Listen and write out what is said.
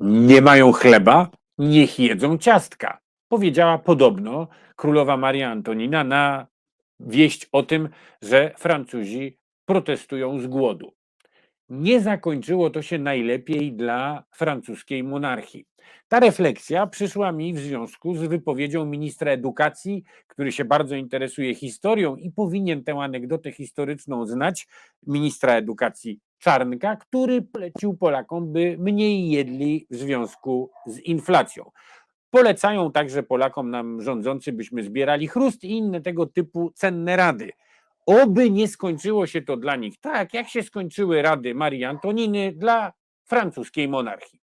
Nie mają chleba, niech jedzą ciastka. Powiedziała podobno królowa Maria Antonina na wieść o tym, że Francuzi protestują z głodu. Nie zakończyło to się najlepiej dla francuskiej monarchii. Ta refleksja przyszła mi w związku z wypowiedzią ministra edukacji, który się bardzo interesuje historią i powinien tę anegdotę historyczną znać, ministra edukacji Czarnka, który polecił Polakom, by mniej jedli w związku z inflacją. Polecają także Polakom, nam rządzący, byśmy zbierali chrust i inne tego typu cenne rady. Oby nie skończyło się to dla nich tak, jak się skończyły rady Marii Antoniny dla francuskiej monarchii.